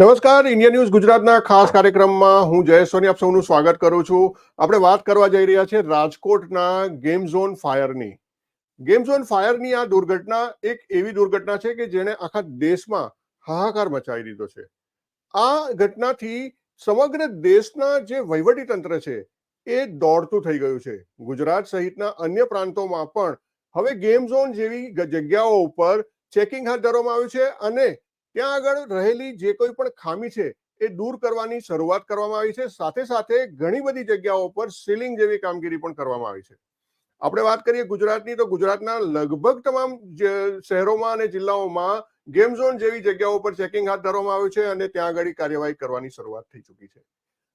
નમસ્કાર, India news ગુજરાતના ખાસ કાર્યક્રમમાં હું જયેશ સોની આપ સૌનું સ્વાગત કરું છું. આપણે વાત કરવા જઈ રહ્યા છે રાજકોટના ગેમ ઝોન ફાયરની ગેમ ઝોન ફાયરની આ દુર્ઘટના એક એવી દુર્ઘટના છે કે જેણે આખા દેશમાં હાહાકાર મચાવી દીધો છે. આ ઘટનાથી સમગ્ર દેશના જે વહીવટી તંત્ર છે એ દોડતું થઈ ગયું છે. ગુજરાત સહિતના અન્ય પ્રાંતોમાં પણ હવે ગેમ ઝોન જેવી જગ્યાઓ ઉપર ચેકિંગ હાથ ધરવામાં આવ્યું છે અને ત્યાં આગળ રહેલી જે કોઈ પણ ખામી છે, એ દૂર કરવાની શરૂઆત કરવામાં આવી છે. સાથે સાથે ઘણી બધી જગ્યાઓ પર સીલિંગ જેવી કામગીરી પણ કરવામાં આવી છે. આપણે વાત કરીએ ગુજરાતની, તો ગુજરાતના લગભગ તમામ શહેરોમાં અને જિલ્લાઓમાં ગેમ ઝોન જેવી જગ્યાઓ પર ચેકિંગ હાથ ધરવામાં આવ્યું છે અને ત્યાં આગળ કાર્યવાહી કરવાની શરૂઆત થઈ ચૂકી છે.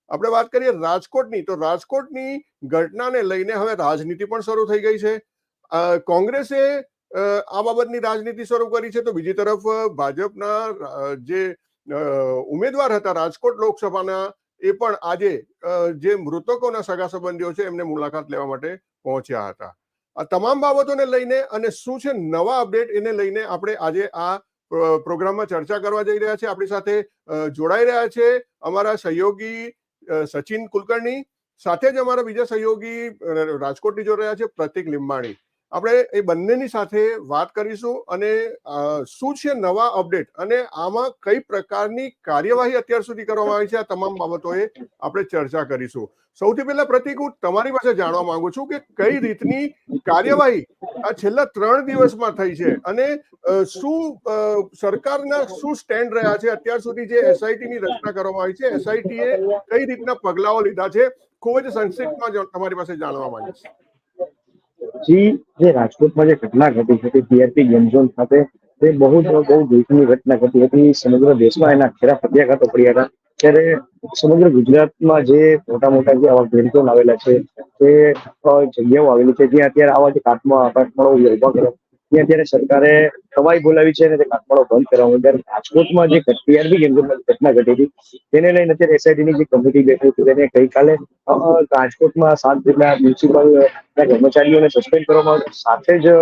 આપણે વાત કરીએ રાજકોટની, તો રાજકોટની ઘટનાને લઈને હવે રાજનીતિ પણ શરૂ થઈ ગઈ છે. કોંગ્રેસે આ બાબતની રાજનીતિ શરૂ કરી છે તો બીજી તરફ ભાજપના જે ઉમેદવાર હતા રાજકોટ લોકસભાના, એ પણ આજે જે મૃતકોના સગા સંબંધીઓ છે એમને મુલાકાત લેવા માટે પહોંચ્યા હતા. આ તમામ બાબતોને લઈને અને શું છે નવા અપડેટ એને લઈને આપણે આજે આ પ્રોગ્રામમાં ચર્ચા કરવા જઈ રહ્યા છે આપણી સાથે જોડાઈ રહ્યા છે અમારા સહયોગી સચિન કુલકર્ણી, સાથે જ અમારા બીજા સહયોગી રાજકોટની રાજકોટથી રહ્યા છે પ્રતિક લીંબાણી. આપણે એ બંનેની સાથે વાત કરીશું અને શું છે નવા અપડેટ? અને આમાં કઈ પ્રકારની કાર્યવાહી અત્યાર સુધી કરવામાં આવી છે? આ તમામ બાબતોએ આપણે ચર્ચા કરીશું. સૌથી પહેલા પ્રતિક, હું તમારી પાસે જાણવા માંગુ છું કે કઈ રીતની કાર્યવાહી આ છેલ્લા ત્રણ દિવસમાં થઈ છે? અને શું સરકારના શું સ્ટેન્ડ રહ્યા છે? અત્યાર સુધી જે એસઆઈટી ની રચના કરવામાં આવી છે એસઆઈટી એ કઈ રીતના પગલાઓ લીધા છે? ખૂબ જ સંક્ષિપ્તમાં તમારી પાસે જાણવા માંગીશ. જી જે રાજકોટમાં જે ઘટના ઘટી હતી ટીઆરપી ગેમ ઝોન ખાતે, તે બહુ જ બહુ દુઃખની ઘટના ઘટી હતી. સમગ્ર દેશમાં એના ખેરા પ્રત્યાઘાતો પડ્યા હતા. ત્યારે સમગ્ર ગુજરાતમાં જે મોટા મોટા જે આવા ગેમ ઝોન આવેલા છે, તે જગ્યાઓ આવેલી છે, જ્યાં અત્યારે આવા જે કાટમાં આકાશમાં ઊભા કર્યા ત્યાં અત્યારે સરકારે તવાઈ બોલાવી છે અને તે કાટમાળો બંધ કરવામાં ત્યારે રાજકોટમાં જે ટીઆરબી ગેમ ઘટના ઘટી હતી, તેને લઈને અત્યારે એસઆઈટી ની જે કમિટી બેઠી હતી તેને ગઈકાલે રાજકોટમાં સાત જેટલા મ્યુનિસિપલ કર્મચારીઓને સસ્પેન્ડ કરવામાં સાથે જ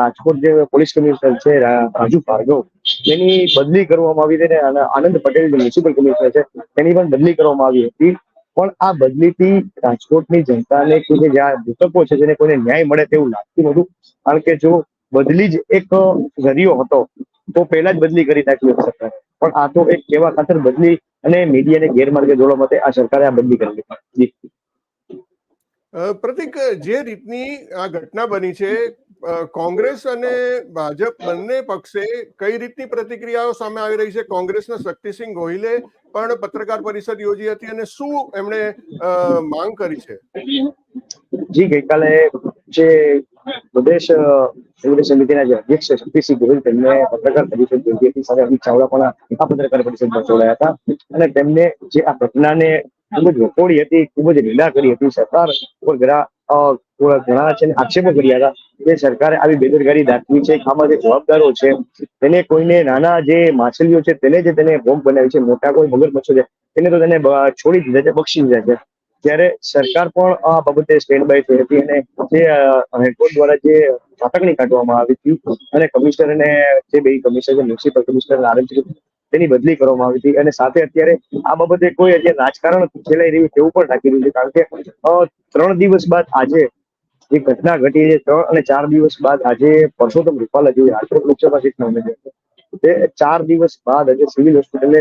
રાજકોટ જે પોલીસ કમિશનર છે રાજુ ભાર્ગવ, તેની બદલી કરવામાં આવી હતી અને આનંદ પટેલ જે મ્યુનિસિપલ કમિશનર છે, તેની પણ બદલી કરવામાં આવી હતી. પણ આ બદલીથી રાજકોટની જનતાને કે જે જ્યાં મૃતકો છે, જેને કોઈને ન્યાય મળે તેવું લાગતું નહોતું. કારણ કે જો બદલી જ એક જરિયો હતો તો પહેલા જ બદલી કરી નાખી હતી સરકારે. પણ આ તો એક કેવા ખાતર બદલી અને મીડિયાને ગેરમાર્ગે જોડવા માટે આ સરકારે આ બદલી કરી જી. પ્રતિક જે રીતની આ ઘટના બની છે કોંગ્રેસ અને ભાજપ બંને પક્ષે કઈ રીતની પ્રતિક્રિયાઓ સામે આવી રહી છે? કોંગ્રેસના શક્તિસિંહ ગોહિલે પણ પત્રકાર પરિષદ યોજી હતી અને શું એમણે માંગ કરી છે? જી ગઈકાલે જે પ્રદેશ કોંગ્રેસ સમિતિના અધ્યક્ષ શક્તિસિંહ ગોહિલ, તેમને પત્રકાર પરિષદ યોજી હતી સાથે અમિત ચાવડા પણ આ પત્રકાર પરિષદમાં જોડાયા હતા. અને તેમને જે આ ઘટનાને ખૂબ જ વખોડી હતી, ખૂબ જ નિંદા કરી હતી, સરકાર ઉપર ઘણા છે આક્ષેપો કર્યા હતા કે સરકારે આવી બેદરકારી દાખવી છે, આમાં જે જવાબદારો છે, તેને કોઈને નાના જે માછલીઓ છે, તેને જે તેને બોમ્બ બનાવી છે, મોટા કોઈ મગરમચ્છો છે, તેને તો તેને છોડી દીધા છે, બક્ષી દીધા છે. ત્યારે સરકાર પણ આ બાબતે સ્ટેન્ડ બાય થઈ હતી અને જે હાઈકોર્ટ દ્વારા જે ચાટકણી કાઢવામાં આવી હતી અને કમિશનર અને જે બે કમિશનર છે મ્યુનિસિપલ કમિશનર આરએમસી તેની બદલી કરવામાં આવી હતી અને સાથે અત્યારે આ બાબતે કોઈ અત્યારે રાજકારણ ખેલાઈ રહ્યું તેવું પણ રાખી રહ્યું છે. કારણ કે ત્રણ દિવસ બાદ આજે જે ઘટના ઘટી છે, ત્રણ અને ચાર દિવસ બાદ આજે પરસોત્તમ રૂપાલા જે રાજકોટ લોકસભા સીટના ઉમેદવાર તે ચાર દિવસ બાદ આજે સિવિલ હોસ્પિટલે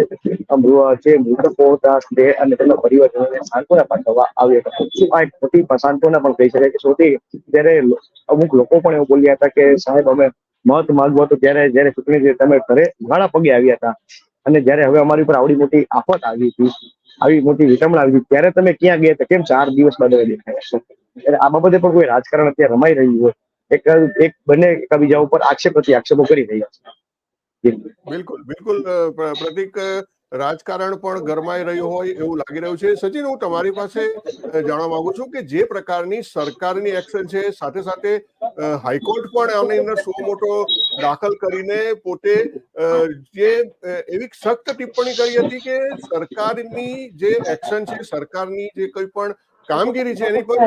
જે મૃતકો હતા તે અને તેમના પરિવારજનોને સાંત્વના પાઠવવા આવ્યા હતા. શું આ એક ખોટી સાંત્વના પણ કહી શકાય કે સૌથી ત્યારે અમુક લોકો પણ એવું બોલ્યા હતા કે સાહેબ, અમે મત માંગવો હતો ત્યારે, જયારે ચૂંટણી તમે ઘરે ઘણા પગે આવ્યા હતા અને જયારે હવે અમારી ઉપર આવડી મોટી આફત આવી હતી, આવી મોટી વિટમણ આવી હતી, ત્યારે તમે ક્યાં ગયા હતા? કેમ ચાર દિવસ બાદ દેખાયા છો? એટલે આ બાબતે પણ કોઈ રાજકારણ અત્યારે રમાઈ રહ્યું હોય. એક એક બંને એકબીજા ઉપર આક્ષેપ પ્રતિ આક્ષેપો કરી રહ્યા છે. બિલકુલ બિલકુલ પ્રતિક રાજકારણ પણ ગરમાઈ રહ્યું હોય એવું લાગી રહ્યું છે. સચિન, હું તમારી પાસે જાણવા માંગુ છું કે જે પ્રકારની સરકારની એક્શન છે, સાથે સાથે હાઈકોર્ટ પણ આની અંદર સો મોટો દાખલ કરીને પોતે જે એવી સખ્ત ટિપ્પણી કરી હતી કે સરકારની જે એક્શન છે, સરકારની જે કોઈ પણ કામગીરી છે, એની પર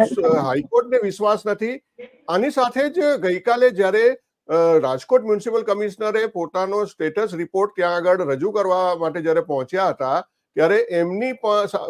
હાઈકોર્ટને વિશ્વાસ નથી. આની સાથે જ ગઈકાલે જ્યારે રાજકોટ મ્યુનિસિપલ કમિશનરે પોતાનો સ્ટેટસ રિપોર્ટ ત્યાં આગળ રજૂ કરવા માટે જ્યારે પહોંચ્યા હતા, ત્યારે એમની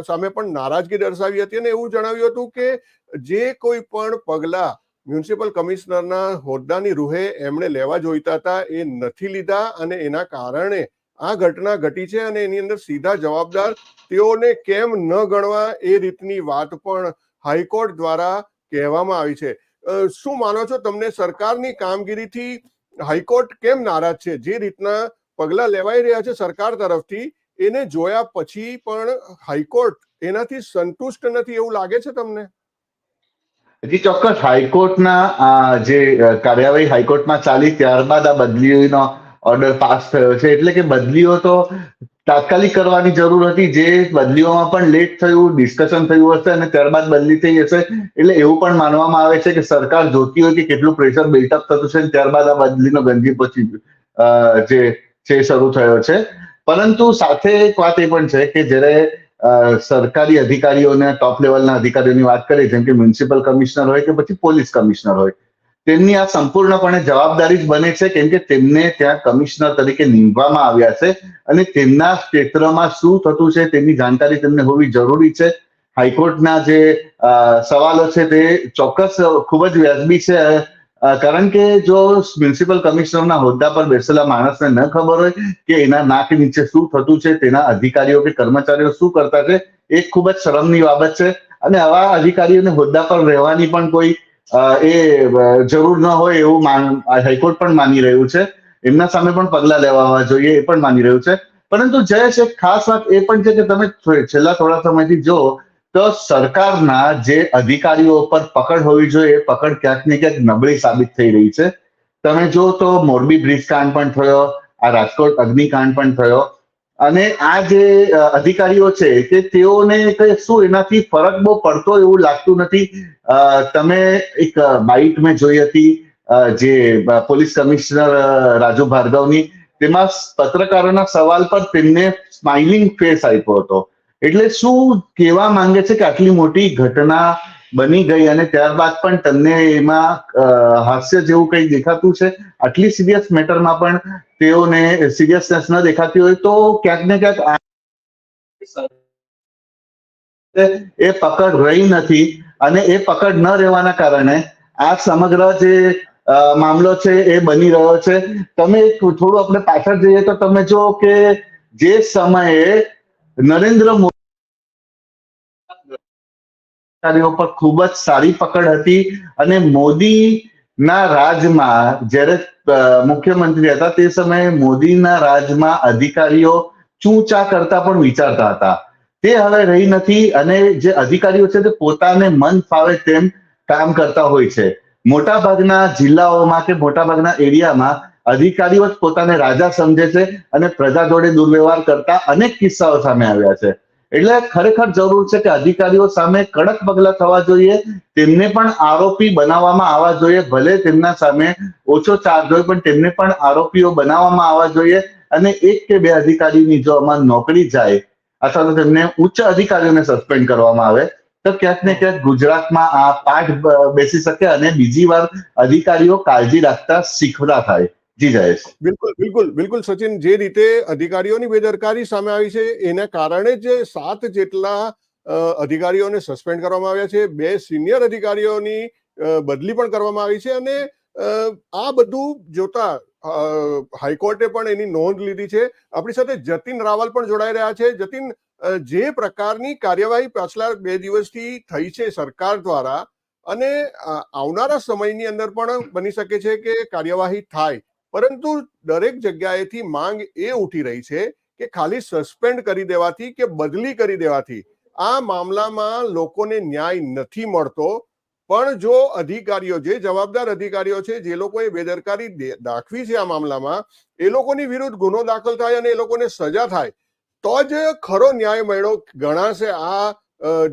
સામે પણ નારાજગી દર્શાવી હતી અને એવું જણાવ્યું હતું કે જે કોઈ પણ પગલા મ્યુનિસિપલ કમિશનરના હોદ્દાની રૂહે એમણે લેવા જોઈતા હતા એ નથી લીધા અને એના કારણે આ ઘટના ઘટી છે અને એની અંદર સીધા જવાબદાર તેઓને કેમ ન ગણવા એ રીતની વાત પણ હાઈકોર્ટ દ્વારા કહેવામાં આવી છે. શું માનો છો તમને સરકારની કામગીરીથી હાઈકોર્ટ કેમ નારાજ છે? જે રીતના પગલા લેવાઈ રહ્યા છે સરકાર તરફથી, એને જોયા પછી પણ હાઈકોર્ટ એનાથી સંતુષ્ટ નથી એવું લાગે છે તમને? જી, ચોક્કસ. હાઈકોર્ટના જે કાર્યવાહી હાઈકોર્ટમાં ચાલી ત્યારબાદ આ બદલીનો ઓર્ડર પાસ થયો છે. એટલે કે બદલીઓ તો તાત્કાલિક કરવાની જરૂર હતી. જે બદલીઓમાં પણ લેટ થયું ડિસ્કશન થયું હશે અને ત્યારબાદ બદલી થઈ હશે. એટલે એવું પણ માનવામાં આવે છે કે સરકાર જોતી હોય કે કેટલું પ્રેશર બિલ્ટઅપ થતું છે ત્યારબાદ આ બદલીનો ગંજી પછી જે છે શરૂ થયો છે. પરંતુ સાથે એક વાત એ પણ છે કે જ્યારે સરકારી અધિકારીઓને ટોપ લેવલના અધિકારીઓની વાત કરીએ, જેમ કે મ્યુનિસિપલ કમિશનર હોય કે પછી પોલીસ કમિશનર હોય તેમની આ સંપૂર્ણપણે જવાબદારી જ બને છે કેમ કે તેમને ત્યાં કમિશનર તરીકે નીમવામાં આવ્યા છે અને તેમના ક્ષેત્રમાં શું થતું છે તેની જાણકારી તેમને હોવી જરૂરી છે. હાઈકોર્ટના જે સવાલો છે તે ચોક્કસ ખૂબ જ વ્યાજબી છે. કારણ કે જો મ્યુનિસિપલ કમિશનરના હોદ્દા પર બેસેલા માણસને ન ખબર હોય કે એના નાક નીચે શું થતું છે, તેના અધિકારીઓ કે કર્મચારીઓ શું કરતા છે, એ ખૂબ જ શરમની બાબત છે. અને આવા અધિકારીઓને હોદ્દા પર રહેવાની પણ કોઈ એ જરૂર ન હોય એવું હાઈકોર્ટ પણ માની રહ્યું છે. એમના સામે પણ પગલા લેવા જોઈએ, એ પણ માની રહ્યું છે. પરંતુ જયેશ એક ખાસ વાત એ પણ છે કે તમે છેલ્લા થોડા સમયથી જો, તો સરકારના જે અધિકારીઓ પર પકડ હોવી જોઈએ, એ પકડ ક્યાંક ને ક્યાંક નબળી સાબિત થઈ રહી છે. તમે જો તો મોરબી બ્રિજ કાંડ પણ થયો, આ રાજકોટ અગ્નિકાંડ પણ થયો અને આ જે અધિકારીઓ છે કે તેઓને શું એનાથી ફરક બહુ પડતો એવું લાગતું નથી. તમે એક બાઇટ મેં જોઈ હતી જે પોલીસ કમિશનર રાજુ ભાર્ગવની, તેમાં પત્રકારોના સવાલ પર તેમને સ્માઇલિંગ ફેસ આપ્યો હતો. એટલે શું કહેવા માંગે છે કે આટલી મોટી ઘટના બની ગઈ અને ત્યારબાદ પણ તમને એમાં હાસ્ય જેવું કંઈ દેખાતું છે? આટલી સિરિયસ મેટરમાં પણ તેઓને સિરિયસનેસ ન દેખાતી હોય તો ક્યાંક ને ક્યાંક એ પકડ રહી નથી અને એ પકડ ન રહેવાના કારણે આ સમગ્ર જે મામલો છે એ બની રહ્યો છે. તમે થોડું આપણે પાછળ જઈએ તો તમે જો કે જે સમયે નરેન્દ્ર મોદી અધિકારીઓ પર ખૂબ જ સારી પકડ હતી અને મોદીના રાજમાં જ્યારે મુખ્યમંત્રી હતા તે સમયે મોદીના રાજમાં અધિકારીઓ ચૂંચા કરતા પણ વિચારતા હતા. તે હવે રહી નથી અને જે અધિકારીઓ છે તે પોતાને મન ફાવે તેમ કામ કરતા હોય છે. મોટાભાગના જિલ્લાઓમાં કે મોટાભાગના એરિયામાં અધિકારીઓ જ પોતાને રાજા સમજે છે અને પ્રજા જોડે દુર્વ્યવહાર કરતા અનેક કિસ્સાઓ સામે આવ્યા છે. એટલે ખરેખર જરૂર છે કે અધિકારીઓ સામે કડક પગલા થવા જોઈએ, તેમને પણ આરોપી બનાવવામાં આવવા જોઈએ, ભલે તેમના સામે ઓછો ચાર્જ હોય, પણ તેમને પણ આરોપીઓ બનાવવામાં આવવા જોઈએ. અને એક કે બે અધિકારીની જો આમાં નોકરી જાય, અથવા તો તેમને ઉચ્ચ અધિકારીઓને સસ્પેન્ડ કરવામાં આવે, તો ક્યાંક ને ક્યાંક ગુજરાતમાં આ પાઠ બેસી શકે અને બીજી વાર અધિકારીઓ કાળજી રાખતા શીખતા થાય. જી જયેશ. બિલકુલ બિલકુલ બિલકુલ સચિન, જે રીતે અધિકારીઓની બેદરકારી સામે આવી છે, એના કારણે જ સાત જેટલા અધિકારીઓને સસ્પેન્ડ કરવામાં આવ્યા છે, બે સિનિયર અધિકારીઓની બદલી પણ કરવામાં આવી છે અને આ બધું જોતા હાઈકોર્ટે પણ એની નોંધ લીધી છે. આપણી સાથે જતીન રાવલ પણ જોડાઈ રહ્યા છે. જતીન જે પ્રકારની કાર્યવાહી પાછલા બે દિવસથી થઈ છે સરકાર દ્વારા અને આવનારા સમયની અંદર પણ બની શકે છે કે કાર્યવાહી થાય. પરંતુ દરેક જગ્યાએથી માંગ એ ઉઠી રહી છે કે ખાલી સસ્પેન્ડ કરી દેવાથી કે બદલી કરી દેવાથી? આ મામલામાં લોકોને ન્યાય નથી મળતો. પણ જો અધિકારીઓ, જે જવાબદાર અધિકારીઓ છે, જે લોકોએ બેદરકારી દાખવી છે આ મામલામાં, એ લોકોની વિરુદ્ધ ગુનો દાખલ થાય અને એ લોકોને સજા થાય, તો જ ખરો ન્યાય મળ્યો ગણાશે. આ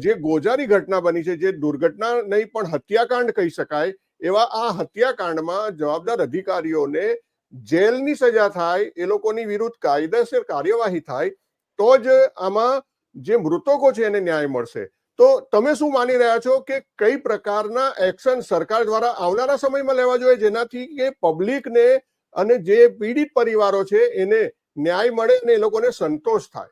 જે ગોજારી ઘટના બની છે, જે દુર્ઘટના નહીં પણ હત્યાકાંડ કહી શકાય, એવા આ હત્યાકાંડમાં જવાબદાર અધિકારીઓને જેલની સજા થાય, એ લોકોની વિરુદ્ધ કાયદેસર કાર્યવાહી થાય, તો જ આમાં જે મૃતકો છે એને ન્યાય મળશે. તો તમે શું માની રહ્યા છો કે કઈ પ્રકારના એક્શન સરકાર દ્વારા આવનારા સમયમાં લેવા જોઈએ જેનાથી કે પબ્લિકને અને જે પીડિત પરિવારો છે એને ન્યાય મળે અને એ લોકોને સંતોષ થાય?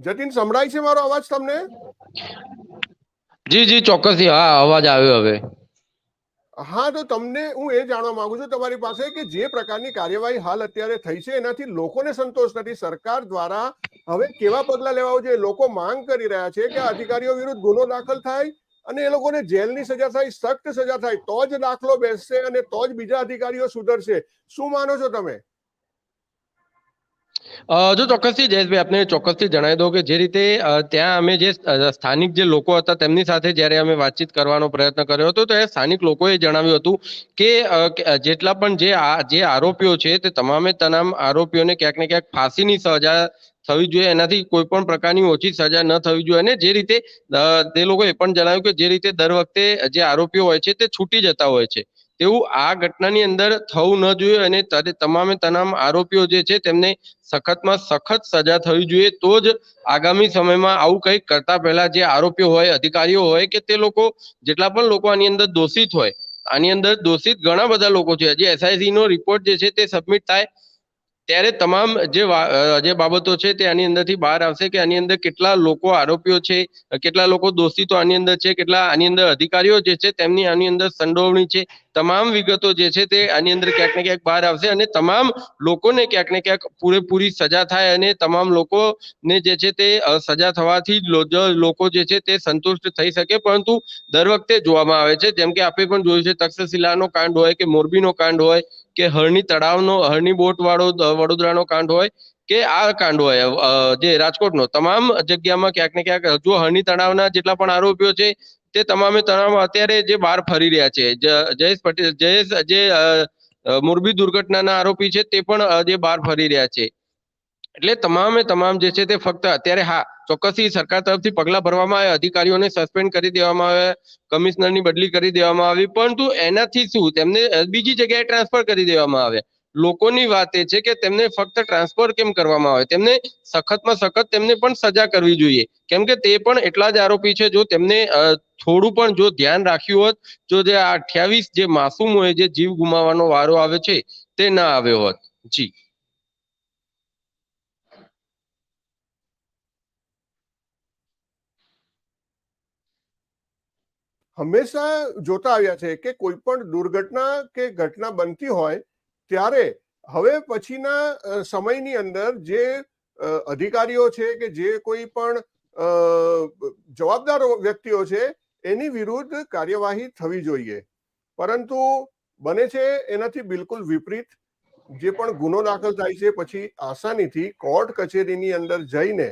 જતીન સંભળાય છે મારો અવાજ તમને? જી જી ચોક્કસથી. હા અવાજ આવ્યો હવે. હા તો તમને હું એ જાણવા માંગુ છું તમારી પાસે કે જે પ્રકારની કાર્યવાહી હાલ અત્યારે થઈ છે એનાથી લોકોને સંતોષ નથી. સરકાર દ્વારા હવે કેવા પગલા લેવા જોઈએ? લોકો માંગ કરી રહ્યા છે કે અધિકારીઓ વિરુદ્ધ ગુનો દાખલ થાય અને એ લોકોને જેલની સજા થાય, સખ્ત સજા થાય, તો જ દાખલો બેસશે અને તો જ બીજા અધિકારીઓ સુધરશે. શું માનો છો તમે? જો ચોક્કસથી જયેશભાઈ, આપને ચોક્કસથી જણાવી દઉં કે જે રીતે ત્યાં અમે જે સ્થાનિક જે લોકો હતા, તેમની સાથે જ્યારે અમે વાતચીત કરવાનો પ્રયત્ન કર્યો હતો, તો એ સ્થાનિક લોકોએ જણાવ્યું હતું કે જેટલા પણ જે જે આરોપીઓ છે, તે તમામે તમામ આરોપીઓને ક્યાંક ને ક્યાંક ફાંસીની સજા થવી જોઈએ. એનાથી કોઈ પણ પ્રકારની ઓછી સજા ન થવી જોઈએ. અને જે રીતે તે લોકોએ પણ જણાવ્યું કે જે રીતે દર વખતે જે આરોપીઓ હોય છે તે છૂટી જતા હોય છે. તેવું આ ઘટનાની અંદર થવું ન જોઈએ અને તમામે તમામ આરોપીઓ જે છે તેમને સખતમાં સખત સજા થવી જોઈએ. તો જ આગામી સમયમાં આવું કંઈક કરતા પહેલા જે આરોપીઓ હોય, અધિકારીઓ હોય કે તે લોકો જેટલા પણ લોકો આની અંદર દોષિત હોય, આની અંદર દોષિત ઘણા બધા લોકો છે. જે એસઆઈસી નો રિપોર્ટ જે છે તે સબમિટ થાય ત્યારે તમામ જે જે બાબતો છે તે આની અંદરથી બહાર આવશે કે આની અંદર કેટલા લોકો આરોપીઓ છે, કેટલા લોકો દોષિતો આની અંદર છે, કેટલા આની અંદર અધિકારીઓ જે છે તેમની આની અંદર સંડોવણી છે, તમામ વિગતો જે છે તે આની અંદર ક્યાંક ને ક્યાંક બહાર આવશે અને તમામ લોકોને ક્યાંક ને ક્યાંક પૂરેપૂરી સજા થાય અને તમામ લોકોને જે છે તે સજા થવાથી લોકો જે છે તે સંતુષ્ટ થઈ શકે, પરંતુ દર વખતે જોવામાં આવે છે, જેમ કે આપણે પણ જોયું છે તક્ષશિલાનો કાંડ હોય કે મોરબીનો કાંડ હોય કે હરણી તળાવનો હરણી બોટ વાળો વડોદરાનો કાંડ હોય કે આ કાંડ હોય જે રાજકોટનો. તમામ જગ્યામાં ક્યાંક ને ક્યાંક જો હરણી તળાવના જેટલા પણ આરોપીઓ છે, તે તમામે તમામ અત્યારે જે બહાર ફરી રહ્યા છે. જયેશ પટેલ, જયેશ, જે મોરબી દુર્ઘટનાના આરોપી છે, તે પણ જે બહાર ફરી રહ્યા છે. એટલે તમામે તમામ જે છે તે ફક્ત અત્યારે હા ચોક્કસથી સરકાર તરફથી પગલાં ભરવામાં આવ્યા અધિકારીઓને સસ્પેન્ડ કરી દેવામાં આવ્યા કમિશનરની બદલી કરી દેવામાં આવી, પરંતુ એનાથી શું? તેમને બીજી જગ્યાએ ટ્રાન્સફર કરી દેવામાં આવે. લોકોની વાત એ છે કે તેમને ફક્ત ટ્રાન્સફર કેમ કરવામાં આવે? તેમને સખતમાં સખત તેમને પણ સજા કરવી જોઈએ. કેમ કે તે પણ એટલા જ આરોપી છે, જો તેમને થોડું પણ જો ધ્યાન રાખ્યું હોત, જો જે આ અઠ્યાવીસ જે માસૂમોએ જે જીવ ગુમાવવાનો વારો આવે છે, તે ના આવ્યો હોત. જી. હંમેશા જોતા આવ્યા છે કે કોઈ પણ દુર્ઘટના કે ઘટના બનતી હોય, ત્યારે હવે પછીના સમયની અંદર જે અધિકારીઓ છે કે જે કોઈ પણ જવાબદાર વ્યક્તિઓ છે, એની વિરુદ્ધ કાર્યવાહી થવી જોઈએ. પરંતુ બને છે એનાથી બિલકુલ વિપરીત. જે પણ ગુનો દાખલ થાય છે પછી આસાનીથી કોર્ટ કચેરીની અંદર જઈને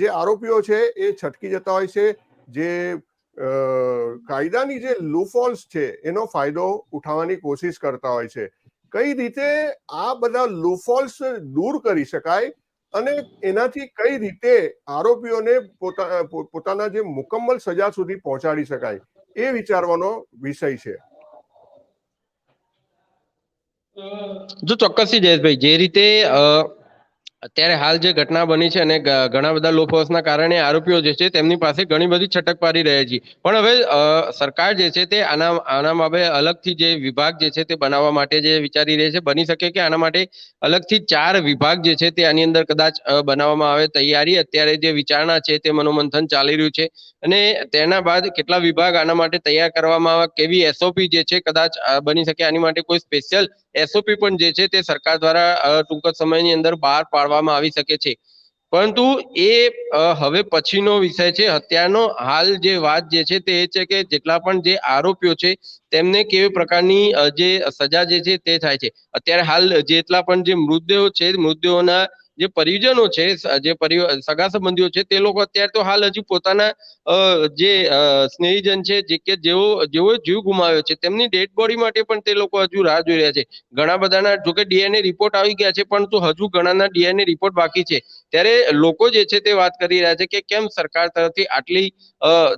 જે આરોપીઓ છે એ છટકી જતા હોય છે, જે કાયદાની જે લૂફોલ્સ છે એનો ફાયદો ઉઠાવવાની કોશિશ કરતા હોય છે. કઈ રીતે આ બધા લૂફોલ્સ દૂર કરી શકાય અને એનાથી કઈ રીતે આરોપીઓને પોતા પોતાના જે મુકમ્મલ સજા સુધી પહોંચાડી શકાય એ વિચારવાનો વિષય છે. જો ચોક્કસથી જયેશભાઈ જે રીતે અ, અત્યારે હાલ જે ઘટના બની છે અને ઘણા બધા લોફોર્સના કારણે આરોપીઓ જે છે તેમની પાસે ઘણી બધી છટક પાડી રહ્યા છે. પણ હવે સરકાર જે છે તે આના આના માટે અલગથી જે વિભાગ જે છે તે બનાવવા માટે જે વિચારી રહી છે, બની શકે કે આના માટે અલગથી ચાર વિભાગ જે છે તે આની અંદર કદાચ બનાવવામાં આવે તૈયારી. અત્યારે જે વિચારણા છે તે મનોમંથન ચાલી રહ્યું છે અને તેના બાદ કેટલા વિભાગ આના માટે તૈયાર કરવામાં આવે, કેવી એસઓપી જે છે કદાચ બની શકે આની માટે કોઈ સ્પેશિયલ એસઓપી પણ જે છે તે સરકાર દ્વારા ટૂંક સમયની અંદર બહાર પાડવામાં આવી શકે છે. પરંતુ એ હવે પછીનો વિષય છે. અત્યારનો હાલ જે વાત જે છે તે એ છે કે જેટલા પણ જે આરોપીઓ છે, તેમને કેવી પ્રકારની જે સજા જે છે તે થાય છે. અત્યારે હાલ જેટલા પણ જે મૃતદેહો છે, મૃતદેહોના જે પરિજનો છે જે સગા સંબંધીઓ છે, તે લોકો અત્યારે તો હાલ હજી પોતાના જે સ્નેહીજન છે, જે કે જેઓ જેઓ જીવ ગુમાવ્યો છે, તેમની ડેડ બોડી માટે પણ તે લોકો હજુ રાહ જોઈ રહ્યા છે. ઘણા બધાના જોકે ડીએનએ રિપોર્ટ આવી ગયા છે, પરંતુ હજુ ઘણાના ડીએનએ રિપોર્ટ બાકી છે. ત્યારે લોકો જે છે તે વાત કરી રહ્યા છે કે કેમ સરકાર તરફથી આટલી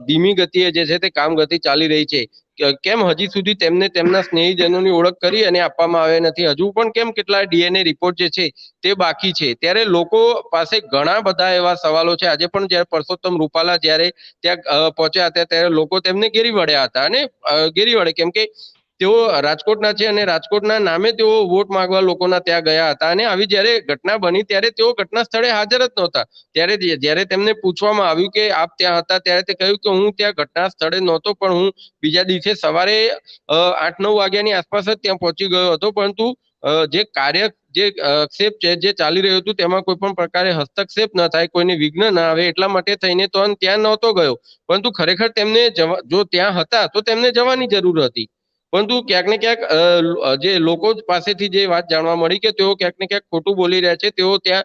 ધીમી ગતિએ જે છે તે કામગતિ ચાલી રહી છે. કેમ હજી સુધી તેમને તેમના સ્નેહીજનોની ઓળખ કરી અને આપવામાં આવે નથી? હજુ પણ કેમ કેટલા ડીએનએ રિપોર્ટ જે છે તે બાકી છે? ત્યારે લોકો પાસે ઘણા બધા એવા સવાલો છે. આજે પણ જ્યારે પરસોત્તમ રૂપાલા જ્યારે ત્યાં પહોંચ્યા હતા ત્યારે લોકો તેમને ઘેરી વળ્યા હતા અને ઘેરી વળે. કેમ કે તેઓ રાજકોટના છે અને રાજકોટના નામે તેઓ વોટ માંગવા લોકોના ત્યાં ગયા હતા અને આવી જ્યારે ઘટના બની ત્યારે તેઓ ઘટના સ્થળે હાજર જ નહોતા. ત્યારે જ્યારે તેમને પૂછવામાં આવ્યું કે આપ ત્યાં હતા ત્યારે તે કહ્યું કે હું ત્યાં ઘટના સ્થળે નહોતો પણ હું બીજા દિવસે સવારે આઠ નવ વાગ્યાની આસપાસ જ ત્યાં પહોંચી ગયો હતો. પરંતુ જે કાર્ય, જે ક્ષેપ છે, જે ચાલી રહ્યું હતું તેમાં કોઈ પણ પ્રકારે હસ્તક્ષેપ ન થાય, કોઈને વિઘ્ન ના આવે એટલા માટે થઈને તો ત્યાં નહોતો ગયો. પરંતુ ખરેખર તેમને જો ત્યાં હતા તો તેમને જવાની જરૂર હતી. પરંતુ ક્યાંક ને ક્યાંક જે લોકો પાસેથી જે વાત જાણવા મળી કે તેઓ ક્યાંક ને ક્યાંક ખોટું બોલી રહ્યા છે, તેઓ ત્યાં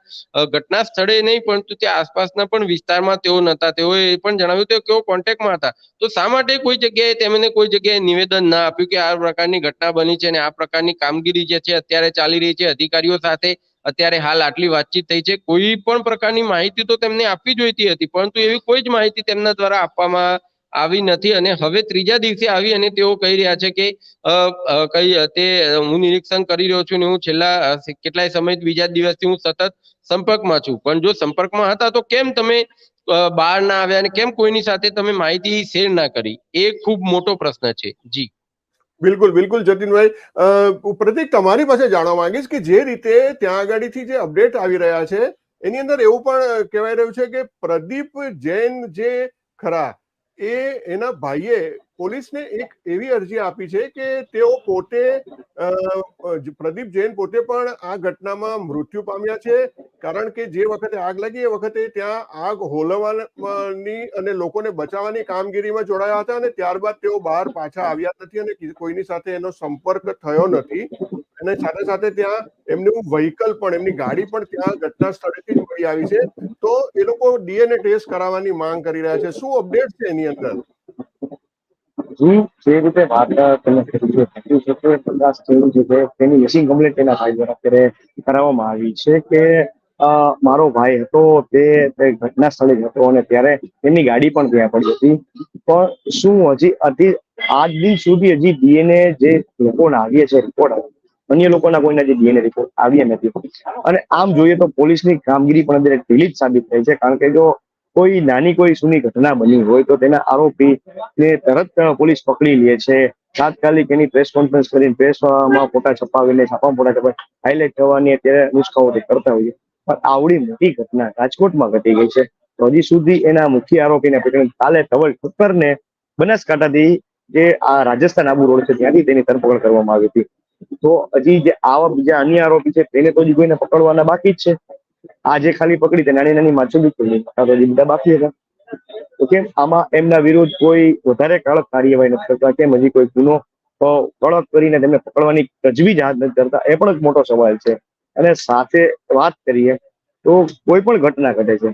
ઘટના સ્થળે નહીં, પરંતુ ત્યાં આસપાસના પણ વિસ્તારમાં તેઓ નહોતા. તેઓએ પણ જણાવ્યું કે તેઓ કોન્ટેક્ટમાં હતા. તો શા માટે કોઈ જગ્યાએ તેમને કોઈ જગ્યાએ નિવેદન ના આપ્યું કે આ પ્રકારની ઘટના બની છે અને આ પ્રકારની કામગીરી જે છે અત્યારે ચાલી રહી છે? અધિકારીઓ સાથે અત્યારે હાલ આટલી વાતચીત થઈ છે. કોઈ પણ પ્રકારની માહિતી તો તેમને આપવી જોઈતી હતી, પરંતુ એવી કોઈ જ માહિતી તેમના દ્વારા આપવામાં આવી નથી અને હવે ત્રીજા દિવસે આવી અને તેઓ કહી રહ્યા છે કે કઈ, તે, હું નિરીક્ષણ કરી રહ્યો છું ને હું છેલ્લા કેટલાય સમય બીજા દિવસથી હું સતત સંપર્કમાં છું. પણ જો સંપર્કમાં હતા તો કેમ તમે બહાર ના આવ્યા અને કેમ કોઈની સાથે તમે માહિતી શેર ના કરી? એ ખૂબ મોટો પ્રશ્ન છે. જી. બિલકુલ બિલકુલ, જતીનભાઈ. પ્રતિક, તમારી પાસે જાણવા માંગીશ કે જે રીતે ત્યાં આગળથી જે અપડેટ આવી રહ્યા છે, એની અંદર એવું પણ કહેવાય રહ્યું છે કે પ્રદીપ જૈન જે ખરા એ એના ભાઈએ પોલીસને એક એવી અરજી આપી છે કે તેઓ પોતે પ્રદીપ જૈન પોતે પણ આ ઘટનામાં મૃત્યુ પામ્યા છે. કારણ કે જે વખતે આગ લાગી એ વખતે ત્યાં આગ હોલવવાની અને લોકોને બચાવવાની કામગીરીમાં જોડાયા હતા અને ત્યારબાદ તેઓ બહાર પાછા આવ્યા નથી અને કોઈની સાથે એનો સંપર્ક થયો નથી. અને સાથે સાથે ત્યાં એમનું વ્હીકલ પણ, એમની ગાડી પણ ત્યાં ઘટના સ્થળેથી જ મળી આવી છે. તો એ લોકો ડીએનએ ટેસ્ટ કરાવવાની માંગ કરી રહ્યા છે. શું અપડેટ છે એની અંદર? જી જે રીતે વાત તમે કરી છે જેવું જે છે તેની મિસિંગ કમ્પ્લેટ તેના ભાઈ દ્વારા અત્યારે કરાવવામાં આવી છે કે મારો ભાઈ હતો, તે ઘટના સ્થળે હતો અને ત્યારે તેમની ગાડી પણ ત્યાં પડી હતી. પણ શું હજી હજી આજ દિન સુધી હજી ડીએનએ જે લોકોના આવ્યા છે રિપોર્ટ અન્ય લોકોના કોઈના જે ડીએનએ રિપોર્ટ આવ્યા નથી. અને આમ જોઈએ તો પોલીસની કામગીરી પણ અત્યારે ઢીલી જ સાબિત થઈ છે. કારણ કે જો કોઈ નાની કોઈ સુની ઘટના બની હોય તો તેના આરોપી ને તરત પોલીસ પકડી લે છે. તાત્કાલિક એની પ્રેસ કોન્ફરન્સ કરીને પ્રેસમાં ફોટા છપાવીને છાપામાં ફોટા છપાવી હાઇલાઇટ થવાની અત્યારે નુસ્ખાઓથી કરતા હોઈએ. પણ આવડી મોટી ઘટના રાજકોટમાં ઘટી ગઈ છે. તો હજી સુધી એના મુખ્ય આરોપીને પકડી કાલે ધવલ ઠક્કરને બનાસકાંઠાથી જે આ રાજસ્થાન આબુ રોડ છે ત્યાંથી તેની ધરપકડ કરવામાં આવી હતી. તો હજી જે આવા બીજા અન્ય આરોપી છે તેને તો હજી કોઈને પકડવાના બાકી જ છે. આ જે ખાલી પકડી તે નાની નાની માછલી હજી બધા બાકી હતા કેમ આમાં એમના વિરુદ્ધ કોઈ વધારે કડક કાર્યવાહી નથી કરતા, કેમ હજી કોઈ ગુનો કડક કરીને તેમને પકડવાની તજવીજ હાથ નથી કરતા એ પણ એક મોટો સવાલ છે. અને સાથે વાત કરીએ તો કોઈ પણ ઘટના ઘટે છે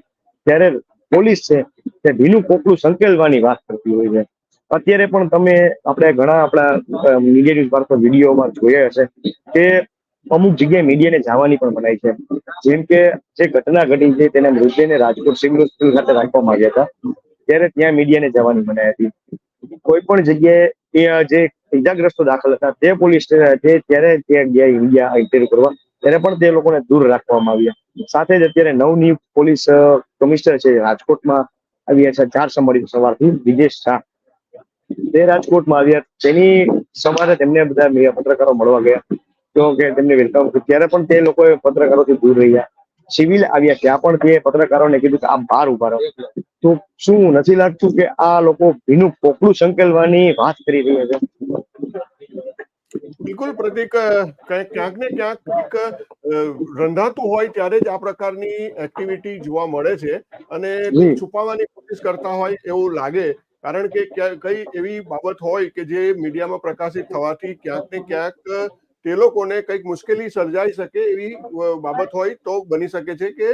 ત્યારે પોલીસ છે, તે ભીનું કોકડું સંકેલવાની વાત કરતી હોય છે. અત્યારે પણ તમે આપણે ઘણા આપણા મીડિયા ન્યૂઝ મારફત વિડીયોમાં જોયા હશે કે અમુક જગ્યાએ મીડિયાને જવાની પણ મનાય છે. જેમ કે જે ઘટના ઘટી છે તેના મૃતદેહને રાજકોટ સિવિલ હોસ્પિટલ ખાતે રાખવામાં આવ્યા હતા. ત્યારે ત્યાં મીડિયાને જવાની મનાઈ હતી. કોઈ પણ જગ્યાએ જે ઇજાગ્રસ્તો દાખલ હતા તે પોલીસ તે ત્યારે ત્યાં ગયા ઇન્ડિયા ઇન્ટરવ્યુ કરવા. ત્યારે પણ તે લોકોને દૂર રાખવામાં આવ્યા. સાથે જ અત્યારે નવનિયુક્ત પોલીસ કમિશનર છે રાજકોટમાં આવ્યા છે. ચાર સંભાળી સવારથી. વિજેશ શાહ. તે રાજકોટમાં આવ્યા. તેની સવારે તેમને બધા મીડિયા પત્રકારો મળવા ગયા. તો કે તેમને વેલકમ ત્યારે પણ તે લોકોએ પત્રકારોથી દૂર રહ્યા. સિવિલ આવ્યા ત્યાં પણ તે પત્રકારોને કીધું કે આ બહાર ઊભા રહો. તો શું નથી લાગતું કે આ લોકો ભીનું પોકળું સંકેલવાની વાત કરી રહ્યા છે? બિલકુલ પ્રતિક ક્યાંક ને ક્યાંક રંધાતું હોય ત્યારે જ આ પ્રકારની એક્ટિવિટી જોવા મળે છે. અને છુપાવવાની કોશિશ કરતા હોય એવું લાગે. કારણ કે કઈ એવી બાબત હોય કે જે મીડિયામાં પ્રકાશિત થવાથી ક્યાંક ને ક્યાંક તે લોકોને કંઈક મુશ્કેલી સર્જાઈ શકે એવી બાબત હોય તો બની શકે છે કે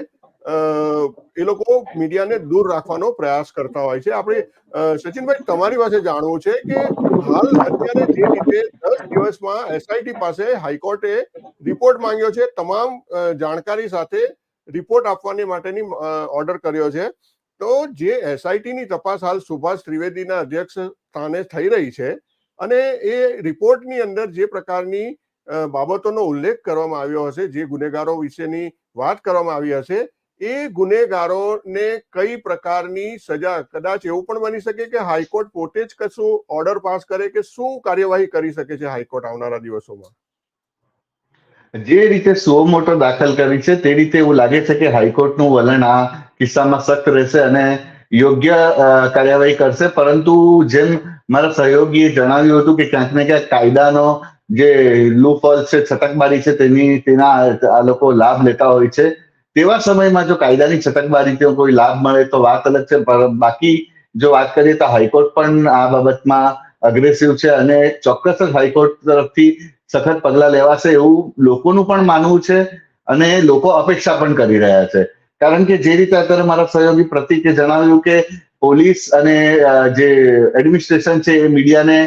એ લોકો મીડિયાને દૂર રાખવાનો પ્રયાસ કરતા હોય છે. આપણે સચિનભાઈ, તમારી પાસે જાણવું છે કે હાલ અત્યારે જે રીતે દસ દિવસમાં એસઆઈટી પાસે હાઈકોર્ટે રિપોર્ટ માંગ્યો છે, તમામ જાણકારી સાથે રિપોર્ટ આપવાની માટેની ઓર્ડર કર્યો છે. તો જે એસઆઈટી ની તપાસ હાલ સુભાષ ત્રિવેદીના અધ્યક્ષ સ્થાને થઈ રહી છે અને એ રિપોર્ટની અંદર જે પ્રકારની બાબતોનો ઉલ્લેખ કરવામાં આવ્યો હશે, જે ગુનેગારો વિશેની વાત કરવામાં આવી હશે, એ ગુનેગારોને કઈ પ્રકારની સજા, કદાચ એવું પણ બની શકે કે હાઈકોર્ટ પોતે જ કશું ઓર્ડર પાસ કરે કે શું કાર્યવાહી કરી શકે છે હાઈકોર્ટ આવનારા દિવસોમાં? જે રીતે સો મોટો દાખલ કરી છે, તે રીતે એવું લાગે છે કે હાઈકોર્ટનું વલણ આ કિસ્સામાં સખ્ત રહેશે અને યોગ્ય કાર્યવાહી કરશે. પરંતુ જેમ મારા સહયોગીએ જણાવ્યું હતું કે ક્યાંક ને ક્યાંક કાયદાનો જે લૂફોલ છે, છટકબારી છે, તેની, તેના, આ લોકો લાભ લેતા હોય છે. તેવા સમયમાં જો કાયદાની છટકબારીથી કોઈ લાભ મળે તો વાત અલગ છે, પણ બાકી જો વાત કરીએ તો હાઈકોર્ટ પણ આ બાબતમાં અગ્રેસિવ છે અને ચોક્કસ જ હાઈકોર્ટ તરફથી સખત પગલા લેવાશે એવું લોકોનું પણ માનવું છે અને લોકો અપેક્ષા પણ કરી રહ્યા છે. કારણ કે જે રીતે અત્યારે મારા સહયોગી પ્રતિકે જણાવ્યું કે પોલીસ અને જે એડમિનિસ્ટ્રેશન છે એ મીડિયાને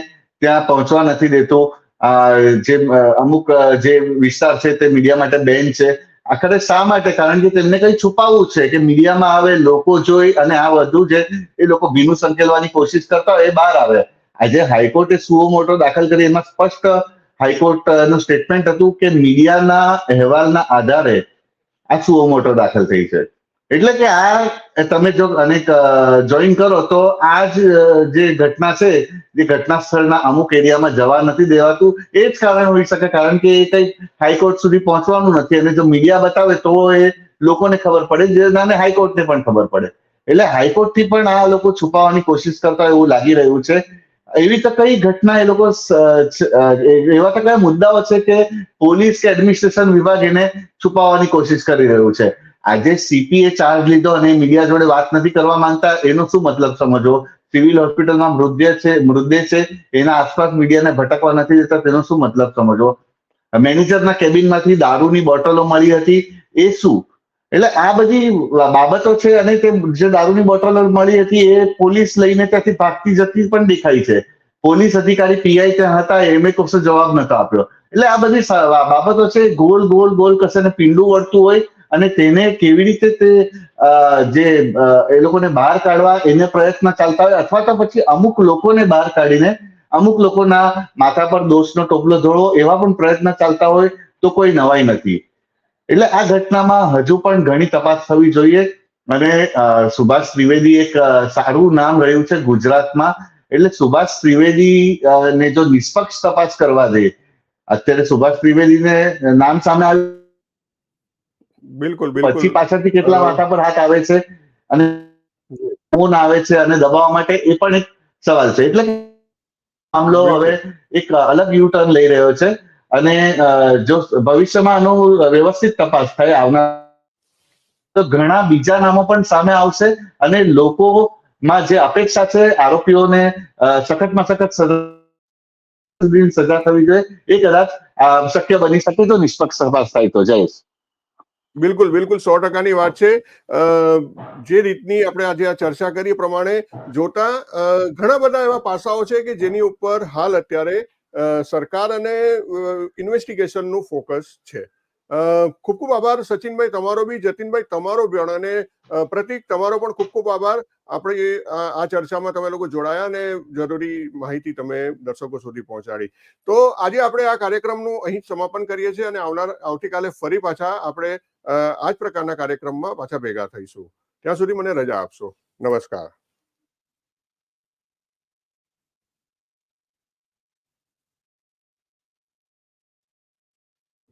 ત્યાં પહોંચવા નથી દેતો જે અમુક જે વિસ્તાર છે તે મીડિયા માટે બેન છે. આખરે શા માટે? કારણ કે તેમને કઈ છુપાવવું છે કે મીડિયામાં આવે, લોકો જોઈ અને આ વધુ જે એ લોકો ભીનું સંકેલવાની કોશિશ કરતા હોય એ બહાર આવે. આજે હાઈકોર્ટે સુઓ મોટો દાખલ કરી, એમાં સ્પષ્ટ હાઈકોર્ટનું સ્ટેટમેન્ટ હતું કે મીડિયાના અહેવાલના આધારે આ સુઓ મોટો દાખલ થઈ છે. એટલે કે આ તમે જો અનેક જોઈન કરો તો આ જ જે ઘટના છે, જે ઘટના સ્થળના અમુક એરિયામાં જવા નથી દેવાતું, એ જ કારણ હોઈ શકે. કારણ કે એ કંઈક હાઈકોર્ટ સુધી પહોંચવાનું નથી. અને જો મીડિયા બતાવે તો એ લોકોને ખબર પડે જેનાને હાઈકોર્ટને પણ ખબર પડે. એટલે હાઈકોર્ટથી પણ આ લોકો છુપાવવાની કોશિશ કરતા એવું લાગી રહ્યું છે. એવી તો કઈ ઘટના એ લોકો એવા તો કયા મુદ્દાઓ છે કે પોલીસ કે એડમિનિસ્ટ્રેશન વિભાગ એને છુપાવવાની કોશિશ કરી રહ્યું છે. આજે સીપીએ ચાર્જ લીધો અને મીડિયા જોડે વાત નથી કરવા માંગતા, એનો શું મતલબ સમજવો સિવિલ હોસ્પિટલમાં મૃતદેહ છે મૃતદેહ છે, એના આસપાસ મીડિયાને ભટકવા નથી દેતા, તેનો શું મતલબ સમજવો મેનેજરના કેબિનમાંથી દારૂની બોટલો મળી હતી, એ શું? એટલે આ બધી બાબતો છે અને તે જે દારૂની બોટલો મળી હતી, એ પોલીસ લઈને ત્યાંથી ભાગતી જતી પણ દેખાય છે. પોલીસ અધિકારી પીઆઈ ત્યાં હતા એમને કશો જવાબ નતો આપ્યો. એટલે આ બધી બાબતો છે, ગોલ ગોલ ગોલ કશે પીંડું વળતું હોય અને તેને કેવી રીતે તે જે એ લોકોને બહાર કાઢવા એને પ્રયત્ન ચાલતા હોય અથવા તો પછી અમુક લોકોને બહાર કાઢીને અમુક લોકોના માથા પર દોષનો ટોપલો ધોળો એવા પણ પ્રયત્ન ચાલતા હોય તો કોઈ નવાઈ નથી. એટલે આ ઘટનામાં હજુ પણ ઘણી તપાસ થવી જોઈએ અને સુભાષ ત્રિવેદી એક સારું નામ રહ્યું છે ગુજરાતમાં. એટલે સુભાષ ત્રિવેદી ને જો નિષ્પક્ષ તપાસ કરવા દે, અત્યારે સુભાષ ત્રિવેદીને નામ સામે આવ્યું બિલકુલ પછી પાછળથી કેટલા માથા પર હાથ આવે છે અને ફોન આવે છે અને દબાવવા માટે એ પણ એક સવાલ છે. એટલે મામલો હવે એક અલગ યુ ટર્ન લઈ રહ્યો છે અને જો ભવિષ્યમાં આનો વ્યવસ્થિત તપાસ થાય આવનાર તો ઘણા બીજા નામો પણ સામે આવશે અને લોકોમાં જે અપેક્ષા છે આરોપીઓને સખતમાં સખત સજા થવી જોઈએ એ કદાચ શક્ય બની શકે તો નિષ્પક્ષ તપાસ થાય તો. જયેશ બિલકુલ બિલકુલ, સો ટકાની વાત છે. જે રીતની આપણે આજે આ ચર્ચા કરી પ્રમાણે જોતા ઘણા બધા એવા પાસાઓ છે કે જેની ઉપર હાલ અત્યારે સરકાર અને ઇન્વેસ્ટિગેશનનું ફોકસ છે. ખૂબ ખૂબ આભાર સચિનભાઈ, તમારો બી, જતીનભાઈ, તમારો પણ અને પ્રતિક, તમારો પણ ખૂબ ખૂબ આભાર. આપણે આ ચર્ચામાં તમે લોકો જોડાયા અને જરૂરી માહિતી તમે દર્શકો સુધી પહોંચાડી. તો આજે આપણે આ કાર્યક્રમનું અહીં સમાપન કરીએ છીએ અને આવનાર, આવતીકાલે ફરી પાછા આપણે આ જ પ્રકારના કાર્યક્રમમાં પાછા ભેગા થઈશું. ત્યાં સુધી મને રજા આપશો. નમસ્કાર.